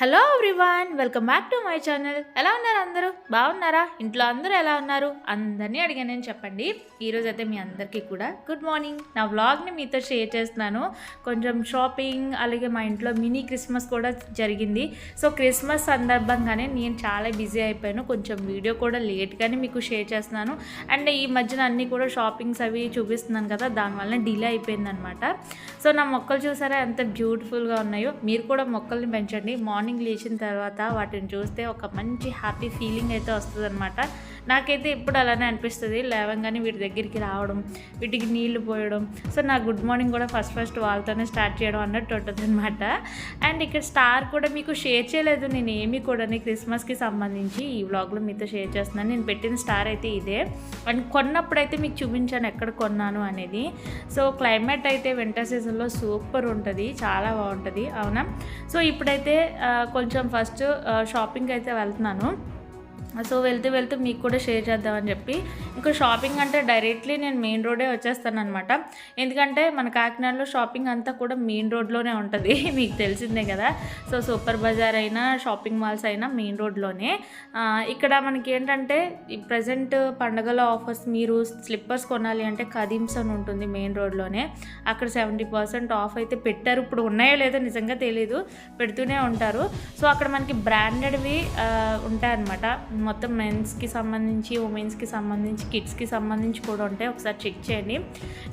Hello everyone welcome back to my channel ఎలా ఉన్నారు అందరూ? బాగున్నారా? ఇంట్లో అందరూ ఎలా ఉన్నారు? అందరినీ అడిగానని చెప్పండి. ఈరోజు అయితే మీ అందరికీ కూడా గుడ్ మార్నింగ్ నా వ్లాగ్ని మీతో షేర్ చేస్తున్నాను. కొంచెం షాపింగ్ అలాగే మా ఇంట్లో మినీ క్రిస్మస్ కూడా జరిగింది. సో క్రిస్మస్ సందర్భంగానే నేను చాలా బిజీ అయిపోయాను. కొంచెం వీడియో కూడా లేట్గానే మీకు షేర్ చేస్తున్నాను. అండ్ ఈ మధ్యన అన్నీ కూడా షాపింగ్స్ అవి చూపిస్తున్నాను కదా దానివల్ల డిలే అయిపోయిందనమాట సో నా మొక్కలు చూసారా? ఎంత బ్యూటిఫుల్గా ఉన్నాయో. మీరు కూడా మొక్కల్ని పెంచండి. మార్నింగ్ లేచిన తర్వాత వాటిని చూస్తే ఒక మంచి హ్యాపీ ఫీలింగ్ అయితే వస్తుంది నాకైతే ఇప్పుడు అలానే అనిపిస్తుంది. లేవంగానే వీటి దగ్గరికి రావడం వీటికి నీళ్ళు పోయడం. సో నా గుడ్ మార్నింగ్ కూడా ఫస్ట్ ఫస్ట్ వాళ్ళతోనే స్టార్ట్ చేయడం అన్నట్టు ఉంటుంది అనమాట అండ్ ఇక్కడ స్టార్ కూడా మీకు షేర్ చేయలేదు. నేను ఏమీ కూడా క్రిస్మస్కి సంబంధించి ఈ వ్లాగ్లో మీతో షేర్ చేస్తున్నాను. నేను పెట్టిన స్టార్ అయితే ఇదే. అండ్ కొన్నప్పుడు అయితే మీకు చూపించాను ఎక్కడ కొన్నాను అనేది. సో క్లైమేట్ అయితే వింటర్ సీజన్లో సూపర్ ఉంటుంది. చాలా బాగుంటుంది. అవునా? సో ఇప్పుడైతే కొంచెం ఫస్ట్ షాపింగ్ అయితే వెళ్తున్నాను. సో వెళ్తూ వెళ్తూ మీకు కూడా షేర్ చేద్దామని చెప్పి. ఇంకా షాపింగ్ అంటే డైరెక్ట్లీ నేను మెయిన్ రోడే వచ్చేస్తాను అనమాట ఎందుకంటే మన కాకినాడలో షాపింగ్ అంతా కూడా మెయిన్ రోడ్లోనే ఉంటుంది. మీకు తెలిసిందే కదా. సో సూపర్ బజార్ అయినా షాపింగ్ మాల్స్ అయినా మెయిన్ రోడ్లోనే. ఇక్కడ మనకి ఏంటంటే ఈ ప్రజెంట్ పండగల ఆఫర్స్ మీరు స్లిప్పర్స్ కొనాలి అంటే కదీమ్స్ అని ఉంటుంది మెయిన్ రోడ్లోనే. అక్కడ సెవెంటీ పర్సెంట్ ఆఫ్ అయితే పెట్టారు. ఇప్పుడు ఉన్నాయో లేదో నిజంగా తెలియదు పెడుతూనే ఉంటారు. సో అక్కడ మనకి బ్రాండెడ్వి ఉంటాయన్నమాట. మొత్తం మెన్స్కి సంబంధించి ఉమెన్స్కి సంబంధించి కిడ్స్కి సంబంధించి కూడా ఉంటాయి. ఒకసారి చెక్ చేయండి.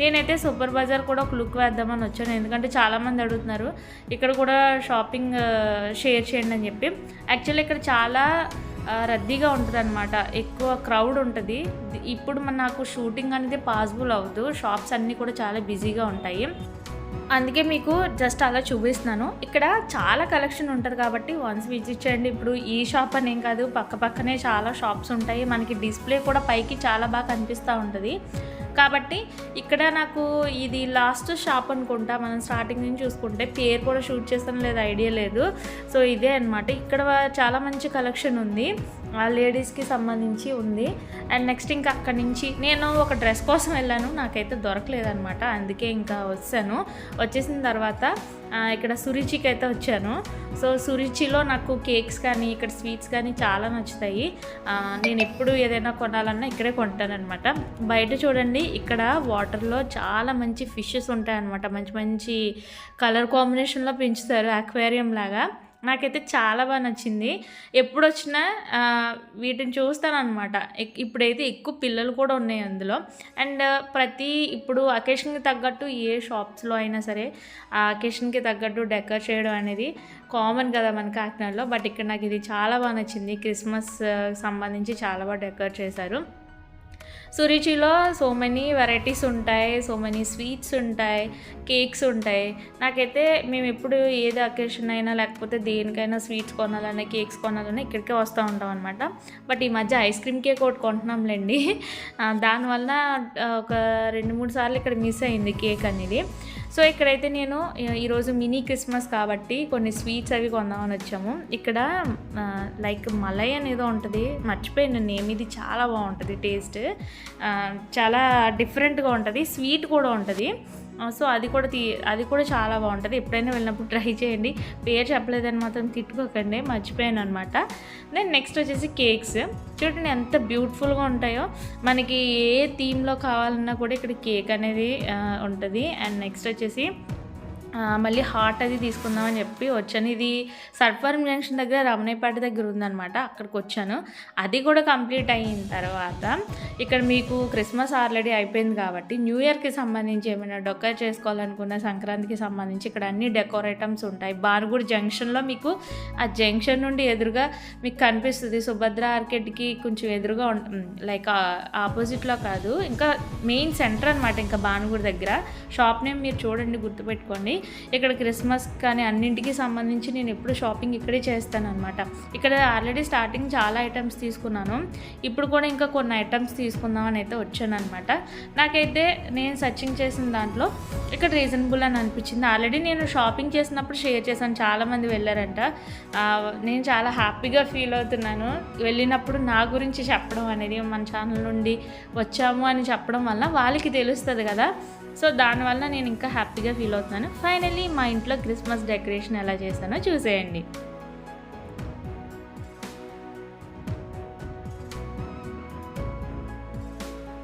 నేనైతే సూపర్ బజార్ కూడా ఒక లుక్ వేద్దామని వచ్చాను. ఎందుకంటే చాలామంది అడుగుతున్నారు ఇక్కడ కూడా షాపింగ్ షేర్ చేయండి అని చెప్పి. యాక్చువల్లీ ఇక్కడ చాలా రద్దీగా ఉంటుంది అనమాట ఎక్కువ క్రౌడ్ ఉంటుంది. ఇప్పుడు మన నాకు షూటింగ్ అనేది పాసిబుల్ అవ్వదు. షాప్స్ అన్నీ కూడా చాలా బిజీగా ఉంటాయి. అందుకే మీకు జస్ట్ అలా చూపిస్తున్నాను. ఇక్కడ చాలా కలెక్షన్ ఉంటుంది కాబట్టి వన్స్ విజిట్ చేయండి. ఇప్పుడు ఈ షాప్ అని ఏం కాదు. పక్క పక్కనే చాలా షాప్స్ ఉంటాయి. మనకి డిస్ప్లే కూడా పైకి చాలా బాగా కనిపిస్తూ ఉంటుంది. కాబట్టి ఇక్కడ నాకు ఇది లాస్ట్ షాప్ అనుకుంటా. మనం స్టార్టింగ్ నుంచి చూసుకుంటే పేరు కూడా షూట్ చేస్తాను లేదు ఐడియా లేదు. సో ఇదే అనమాట ఇక్కడ చాలా మంచి కలెక్షన్ ఉంది. లేడీస్కి సంబంధించి ఉంది. అండ్ నెక్స్ట్ ఇంకా అక్కడి నుంచి నేను ఒక డ్రెస్ కోసం వెళ్ళాను. నాకైతే దొరకలేదనమాట అందుకే ఇంకా వచ్చాను. వచ్చేసిన తర్వాత ఇక్కడ సురుచికి అయితే వచ్చాను. సో సురుచిలో నాకు కేక్స్ కానీ ఇక్కడ స్వీట్స్ కానీ చాలా నచ్చుతాయి. నేను ఎప్పుడు ఏదైనా కొనాలన్నా ఇక్కడే కొంటానన్నమాట. బయట చూడండి ఇక్కడ వాటర్లో చాలా మంచి ఫిషెస్ ఉంటాయన్నమాట. మంచి మంచి కలర్ కాంబినేషన్లో పెంచుతారు. అక్వేరియం లాగా. నాకైతే చాలా బాగా నచ్చింది. ఎప్పుడు వచ్చినా వీటిని చూస్తానన్నమాట. ఇప్పుడైతే ఎక్కువ పిల్లలు కూడా ఉన్నాయి అందులో. అండ్ ప్రతి ఇప్పుడు అకేషన్కి తగ్గట్టు ఏ షాప్స్లో అయినా సరే ఆ అకేషన్కి తగ్గట్టు డెకర్ చేయడం అనేది కామన్ కదా మన కాకినాడలో. బట్ ఇక్కడ నాకు ఇది చాలా బాగా నచ్చింది. క్రిస్మస్ సంబంధించి చాలా బాగా డెకర్ చేశారు. సురుచిలో సో మెనీ వెరైటీస్ ఉంటాయి సో మెనీ స్వీట్స్ ఉంటాయి కేక్స్ ఉంటాయి. నాకైతే మేము ఎప్పుడు ఏది అకేషన్ అయినా లేకపోతే దేనికైనా స్వీట్స్ కొనాలన్నా కేక్స్ కొనాలన్నా ఇక్కడికే వస్తూ ఉంటాం అనమాట బట్ ఈ మధ్య ఐస్ క్రీమ్ కేక్ ఒకటి కొంటున్నాంలేండి. దానివల్ల ఒక రెండు మూడు సార్లు ఇక్కడ మిస్ అయింది కేక్ అనేది. సో ఇక్కడైతే నేను ఈరోజు మినీ క్రిస్మస్ కాబట్టి కొన్ని స్వీట్స్ అవి కొందామని వచ్చాము. ఇక్కడ లైక్ మలై అనేదో ఉంటుంది మర్చిపోయాను నేమ్ ఇది చాలా బాగుంటుంది టేస్ట్. చాలా డిఫరెంట్గా ఉంటుంది స్వీట్ కూడా ఉంటుంది. సో అది కూడా తీ అది కూడా చాలా బాగుంటుంది. ఎప్పుడైనా వెళ్ళినప్పుడు ట్రై చేయండి. పేరు చెప్పలేదని మాత్రం తిట్టుకోకండి మర్చిపోయాను అనమాట దెన్ నెక్స్ట్ వచ్చేసి కేక్స్. చూడండి ఎంత బ్యూటిఫుల్గా ఉంటాయో. మనకి ఏ థీమ్లో కావాలన్నా కూడా ఇక్కడ కేక్ అనేది ఉంటుంది. అండ్ నెక్స్ట్ వచ్చేసి మళ్ళీ హాట్ అది తీసుకుందామని చెప్పి వచ్చాను. ఇది సర్ఫారం జంక్షన్ దగ్గర రమణేపాటి దగ్గర ఉందనమాట అక్కడికి వచ్చాను. అది కూడా కంప్లీట్ అయిన తర్వాత ఇక్కడ మీకు క్రిస్మస్ ఆల్రెడీ అయిపోయింది కాబట్టి న్యూ ఇయర్కి సంబంధించి ఏమైనా డొక్కర్ చేసుకోవాలనుకున్న సంక్రాంతికి సంబంధించి ఇక్కడ అన్ని డెకోర్ ఐటమ్స్ ఉంటాయి. బానుగూడి జంక్షన్లో మీకు ఆ జంక్షన్ నుండి ఎదురుగా మీకు కనిపిస్తుంది. సుభద్ర ఆర్కెట్కి కొంచెం ఎదురుగా లైక్ ఆపోజిట్లో కాదు ఇంకా మెయిన్ సెంటర్ అనమాట ఇంకా భానుగుడి దగ్గర. షాప్ నేమ్ మీరు చూడండి గుర్తుపెట్టుకోండి. ఇక్కడ క్రిస్మస్ కానీ అన్నింటికి సంబంధించి నేను ఎప్పుడు షాపింగ్ ఇక్కడే చేస్తాను అనమాట ఇక్కడ ఆల్రెడీ స్టార్టింగ్ చాలా ఐటమ్స్ తీసుకున్నాను. ఇప్పుడు కూడా ఇంకా కొన్ని ఐటమ్స్ తీసుకుందామని అయితే వచ్చాను అనమాట నాకైతే నేను సర్చింగ్ చేసిన దాంట్లో ఇక్కడ రీజనబుల్ అని అనిపించింది. ఆల్రెడీ నేను షాపింగ్ చేసినప్పుడు షేర్ చేశాను. చాలామంది వెళ్ళారంట. నేను చాలా హ్యాపీగా ఫీల్ అవుతున్నాను. వెళ్ళినప్పుడు నా గురించి చెప్పడం అనేది మన ఛానల్ నుండి వచ్చాము అని చెప్పడం వల్ల వాళ్ళకి తెలుస్తుంది కదా. సో దానివల్ల నేను ఇంకా హ్యాపీగా ఫీల్ అవుతున్నాను. ఫైనలీ మా ఇంట్లో క్రిస్మస్ డెకరేషన్ ఎలా చేస్తానో చూసేయండి.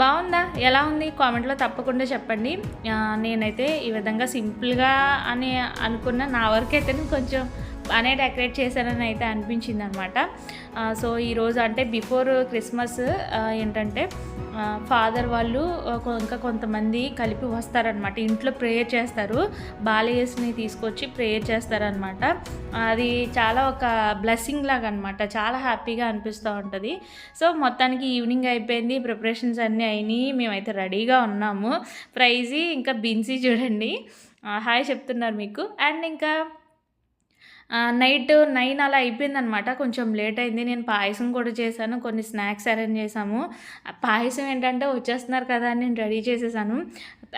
బాగుందా? ఎలా ఉంది? కామెంట్లో తప్పకుండా చెప్పండి. నేనైతే ఈ విధంగా సింపుల్గా అని అనుకున్న నా వరకు అయితే కొంచెం బాగానే డెకరేట్ చేశానని అయితే అనిపించింది అనమాట సో ఈరోజు అంటే బిఫోర్ క్రిస్మస్ ఏంటంటే ఫాదర్ వాళ్ళు ఇంకా కొంతమంది కలిపి వస్తారనమాట ఇంట్లో ప్రేయర్ చేస్తారు. బాలయేస్ని తీసుకొచ్చి ప్రేయర్ చేస్తారనమాట అది చాలా ఒక బ్లెస్సింగ్ లాగా అనమాట చాలా హ్యాపీగా అనిపిస్తూ ఉంటుంది. సో మొత్తానికి ఈవినింగ్ అయిపోయింది. ప్రిపరేషన్స్ అన్నీ అయినాయి. మేమైతే రెడీగా ఉన్నాము. ప్రైజీ ఇంకా బిన్సీ చూడండి. హాయ్ చెప్తున్నారు మీకు. అండ్ ఇంకా నైట్ నైన్ అలా అయిపోయిందనమాట. కొంచెం లేట్ అయింది. నేను పాయసం కూడా చేశాను. కొన్ని స్నాక్స్ అరేంజ్ చేశాము. పాయసం ఏంటంటే వచ్చేస్తున్నారు కదా అని నేను రెడీ చేసేసాను.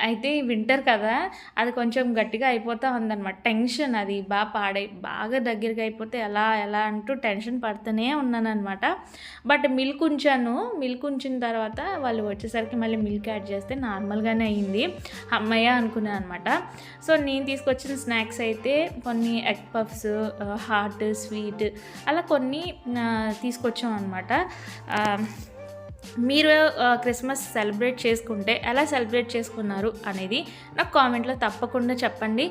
అయితే వింటర్ కదా అది కొంచెం గట్టిగా అయిపోతూ ఉందన్నమాట. టెన్షన్ అది బాగా పాడై బాగా దగ్గరగా అయిపోతే ఎలా ఎలా అంటూ టెన్షన్ పడుతూనే ఉన్నానమాట బట్ మిల్క్ ఉంచాను. మిల్క్ ఉంచిన తర్వాత వాళ్ళు వచ్చేసరికి మళ్ళీ మిల్క్ యాడ్ చేస్తే నార్మల్గానే అయింది. అమ్మయ్య అనుకున్నాను అనమాట సో నేను తీసుకొచ్చిన స్నాక్స్ అయితే కొన్ని ఎగ్ పఫ్స్ హాట్ స్వీట్ అలా కొన్ని uh, తీసుకొచ్చాం అనమాట um, మీరు క్రిస్మస్ సెలబ్రేట్ చేసుకుంటే ఎలా సెలబ్రేట్ చేసుకున్నారు అనేది నాకు కామెంట్లో తప్పకుండా చెప్పండి.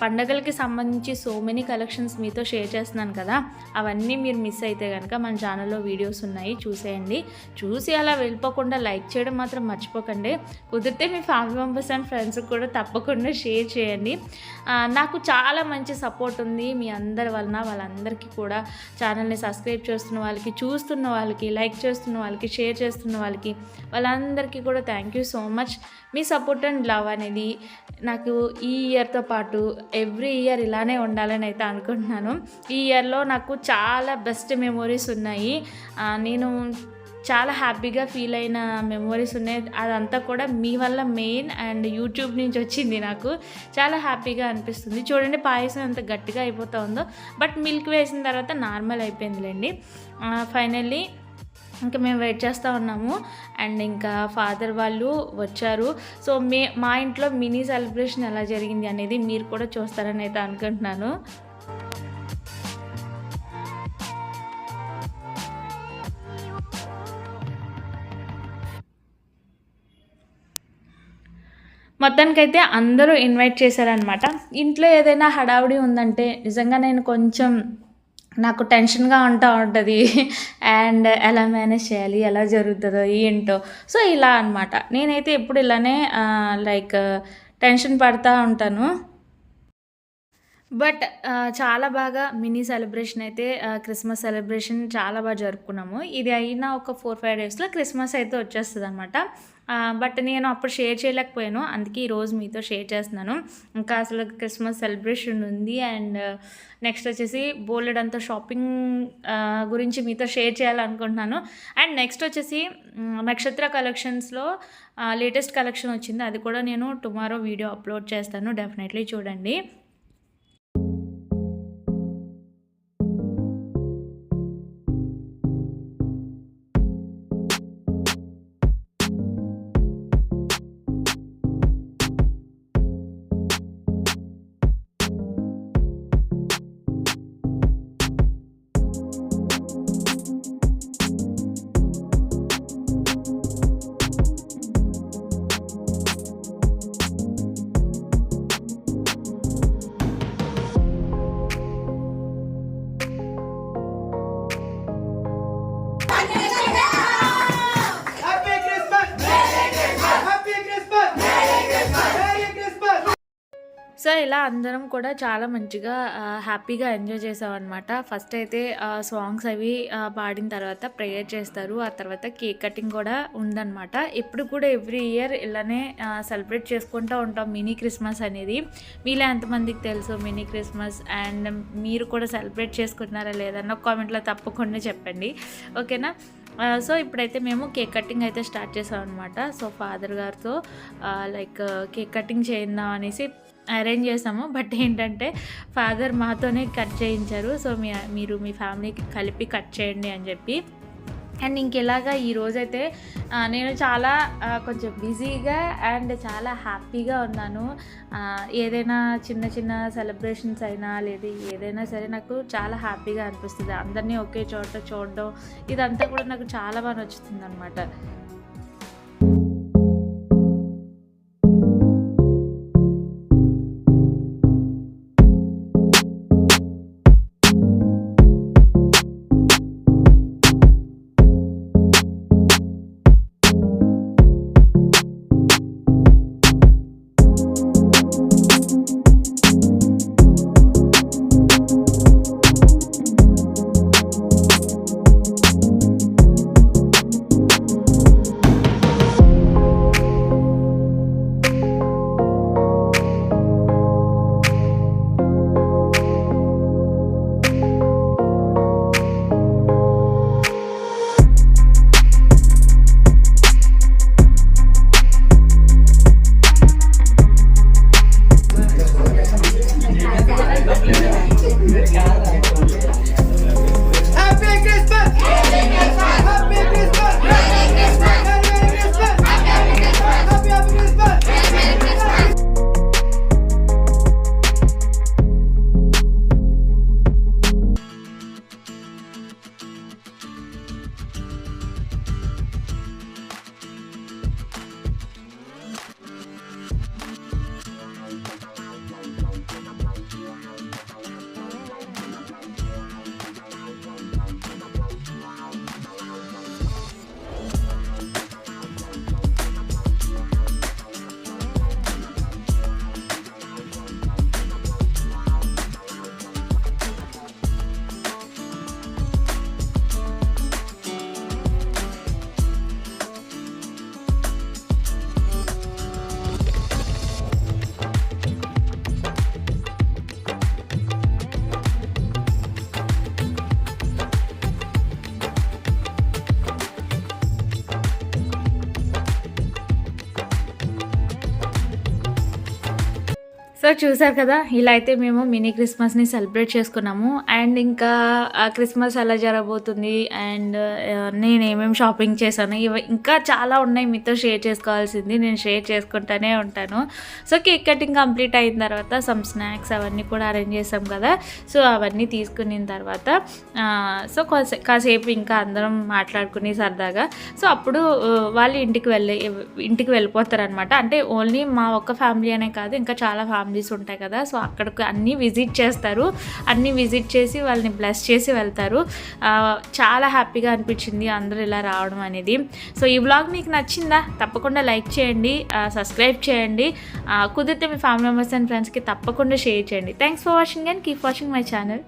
పండగలకి సంబంధించి సో మెనీ కలెక్షన్స్ మీతో షేర్ చేస్తున్నాను కదా అవన్నీ మీరు మిస్ అయితే కనుక మన ఛానల్లో వీడియోస్ ఉన్నాయి చూసేయండి. చూసి అలా వెళ్ళిపోకుండా లైక్ చేయడం మాత్రం మర్చిపోకండి. కుదిరితే మీ ఫ్యామిలీ మెంబర్స్ అండ్ ఫ్రెండ్స్కి కూడా తప్పకుండా షేర్ చేయండి. నాకు చాలా మంచి సపోర్ట్ ఉంది మీ అందరి వలన వాళ్ళందరికీ కూడా. ఛానల్ని సబ్స్క్రైబ్ చేస్తున్న వాళ్ళకి చూస్తున్న వాళ్ళకి లైక్ చేస్తున్న వాళ్ళకి షేర్ చేస్తున్న వాళ్ళకి వాళ్ళందరికీ కూడా థ్యాంక్ యూ సో మచ్ మీ సపోర్ట్ అండ్ లవ్ అనేది నాకు ఈ ఇయర్తో పాటు ఎవ్రీ ఇయర్ ఇలానే ఉండాలని అయితే అనుకుంటున్నాను. ఈ ఇయర్లో నాకు చాలా బెస్ట్ మెమొరీస్ ఉన్నాయి. నేను చాలా హ్యాపీగా ఫీల్ అయిన మెమొరీస్ ఉన్నాయి. అదంతా కూడా మీ వల్ల మెయిన్ అండ్ యూట్యూబ్ నుంచి వచ్చింది నాకు. చాలా హ్యాపీగా అనిపిస్తుంది. చూడండి పాయసం ఎంత గట్టిగా అయిపోతూ ఉందో. బట్ మిల్క్ వేసిన తర్వాత నార్మల్ అయిపోయిందిలేండి. ఫైనల్లీ ఇంకా మేము వెయిట్ చేస్తూ ఉన్నాము. అండ్ ఇంకా ఫాదర్ వాళ్ళు వచ్చారు. సో మే మా ఇంట్లో మినీ సెలబ్రేషన్ ఎలా జరిగింది అనేది మీరు కూడా చూస్తారని అయితే అనుకుంటున్నాను. మొత్తానికైతే అందరూ ఇన్వైట్ చేశారనమాట ఇంట్లో ఏదైనా హడావుడి ఉందంటే నిజంగా నేను కొంచెం నాకు టెన్షన్గా ఉంటూ ఉంటుంది. అండ్ ఎలా మేనేజ్ చేయాలి? ఎలా జరుగుతుందో ఏంటో. సో ఇలా అనమాట నేనైతే ఎప్పుడు ఇలానే లైక్ టెన్షన్ పడుతూ ఉంటాను. బట్ చాలా బాగా మినీ సెలబ్రేషన్ అయితే క్రిస్మస్ సెలబ్రేషన్ చాలా బాగా జరుపుకున్నాము. ఇది అయిన ఒక ఫోర్ ఫైవ్ డేస్లో క్రిస్మస్ అయితే వచ్చేస్తుంది అనమాట బట్ నేను అప్పుడు షేర్ చేయలేకపోయాను. అందుకే ఈరోజు మీతో షేర్ చేస్తున్నాను. ఇంకా అసలు క్రిస్మస్ సెలబ్రేషన్ ఉంది. అండ్ నెక్స్ట్ వచ్చేసి బోలెడ్ అంతా షాపింగ్ గురించి మీతో షేర్ చేయాలనుకుంటున్నాను. అండ్ నెక్స్ట్ వచ్చేసి నక్షత్ర కలెక్షన్స్లో లేటెస్ట్ కలెక్షన్ వచ్చింది. అది కూడా నేను టుమారో వీడియో అప్లోడ్ చేస్తాను. డెఫినెట్లీ చూడండి. ఇలా అందరం కూడా చాలా మంచిగా హ్యాపీగా ఎంజాయ్ చేసామన్నమాట. ఫస్ట్ అయితే సాంగ్స్ అవి పాడిన తర్వాత ప్రేయర్ చేస్తారు. ఆ తర్వాత కేక్ కటింగ్ కూడా ఉందన్నమాట. ఇప్పుడు కూడా ఎవ్రీ ఇయర్ ఇలానే సెలబ్రేట్ చేసుకుంటూ ఉంటాం మినీ క్రిస్మస్ అనేది. మీలో ఎంతమందికి తెలుసు మినీ క్రిస్మస్? అండ్ మీరు కూడా సెలబ్రేట్ చేసుకుంటున్నారా లేదన్న కామెంట్లో తప్పకుండా చెప్పండి. ఓకేనా? సో ఇప్పుడైతే మేము కేక్ కటింగ్ అయితే స్టార్ట్ చేసాం అనమాట సో ఫాదర్ గారితో లైక్ కేక్ కటింగ్ చేద్దాం అనేసి అరేంజ్ చేసాము. బట్ ఏంటంటే ఫాదర్ మాతోనే కట్ చేయించారు. సో మీ మీరు మీ ఫ్యామిలీకి కలిపి కట్ చేయండి అని చెప్పి. అండ్ ఇంకెలాగా ఈ రోజైతే నేను చాలా కొంచెం బిజీగా అండ్ చాలా హ్యాపీగా ఉన్నాను. ఏదైనా చిన్న చిన్న సెలబ్రేషన్స్ అయినా లేదా ఏదైనా సరే నాకు చాలా హ్యాపీగా అనిపిస్తుంది. అందరినీ ఒకే చోట చూడడం ఇదంతా కూడా నాకు చాలా బాగా నచ్చుతుంది అనమాట చూసారు కదా ఇలా అయితే మేము మినీ క్రిస్మస్ని సెలబ్రేట్ చేసుకున్నాము. అండ్ ఇంకా ఆ క్రిస్మస్ ఎలా జరగబోతుంది అండ్ నేను ఏమేమి షాపింగ్ చేశాను ఇవి ఇంకా చాలా ఉన్నాయి మీతో షేర్ చేసుకోవాల్సింది నేను షేర్ చేసుకుంటూనే ఉంటాను. సో కేక్ కటింగ్ కంప్లీట్ అయిన తర్వాత సమ్ స్నాక్స్ అవన్నీ కూడా అరేంజ్ చేసాం కదా సో అవన్నీ తీసుకున్న తర్వాత సో కాసే కాసేపు ఇంకా అందరం మాట్లాడుకుని సరదాగా సో అప్పుడు వాళ్ళు ఇంటికి వెళ్ళి ఇంటికి వెళ్ళిపోతారనమాట అంటే ఓన్లీ మా ఒక్క ఫ్యామిలీ అనే కాదు ఇంకా చాలా ఫ్యామిలీస్ ఉంటాయి కదా సో అక్కడికి అన్నీ విజిట్ చేస్తారు. అన్నీ విజిట్ చేసి వాళ్ళని బ్లెస్ చేసి వెళ్తారు. చాలా హ్యాపీగా అనిపించింది అందరూ ఇలా రావడం అనేది. సో ఈ బ్లాగ్ మీకు నచ్చిందా? తప్పకుండా లైక్ చేయండి సబ్స్క్రైబ్ చేయండి. కుదిరితే మీ ఫ్యామిలీ మెంబర్స్ అండ్ ఫ్రెండ్స్కి తప్పకుండా షేర్ చేయండి. Thanks for watching and keep watching my channel